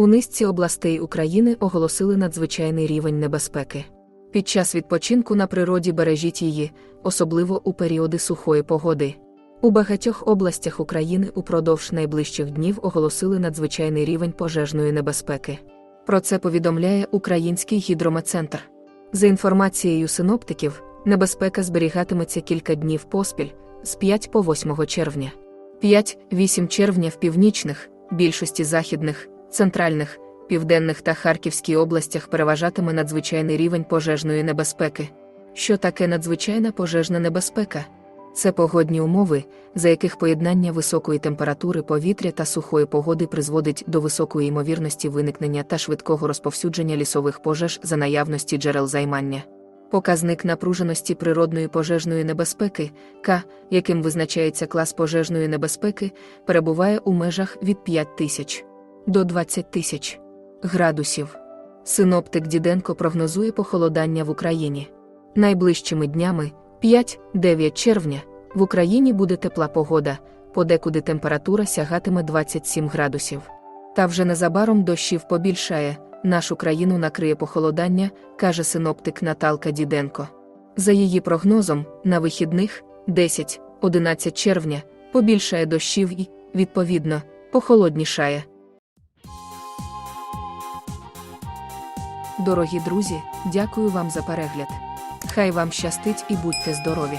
У низці областей України оголосили надзвичайний рівень небезпеки. Під час відпочинку на природі бережіть її, особливо у періоди сухої погоди. У багатьох областях України упродовж найближчих днів оголосили надзвичайний рівень пожежної небезпеки. Про це повідомляє Український гідрометцентр. За інформацією синоптиків, небезпека зберігатиметься кілька днів поспіль з 5 по 8 червня. 5-8 червня в північних, більшості західних, центральних, південних та Харківській областях переважатиме надзвичайний рівень пожежної небезпеки. Що таке надзвичайна пожежна небезпека? Це погодні умови, за яких поєднання високої температури повітря та сухої погоди призводить до високої ймовірності виникнення та швидкого розповсюдження лісових пожеж за наявності джерел займання. Показник напруженості природної пожежної небезпеки, К, яким визначається клас пожежної небезпеки, перебуває у межах від 5 тисяч до 20 тисяч градусів. Синоптик Діденко прогнозує похолодання в Україні. Найближчими днями 5-9 червня в Україні буде тепла погода, подекуди температура сягатиме 27 градусів. Та вже незабаром дощів побільшає, нашу країну накриє похолодання, каже синоптик Наталка Діденко. За її прогнозом, на вихідних 10-11 червня побільшає дощів і, відповідно, похолоднішає. Дорогі друзі, дякую вам за перегляд. Хай вам щастить і будьте здорові!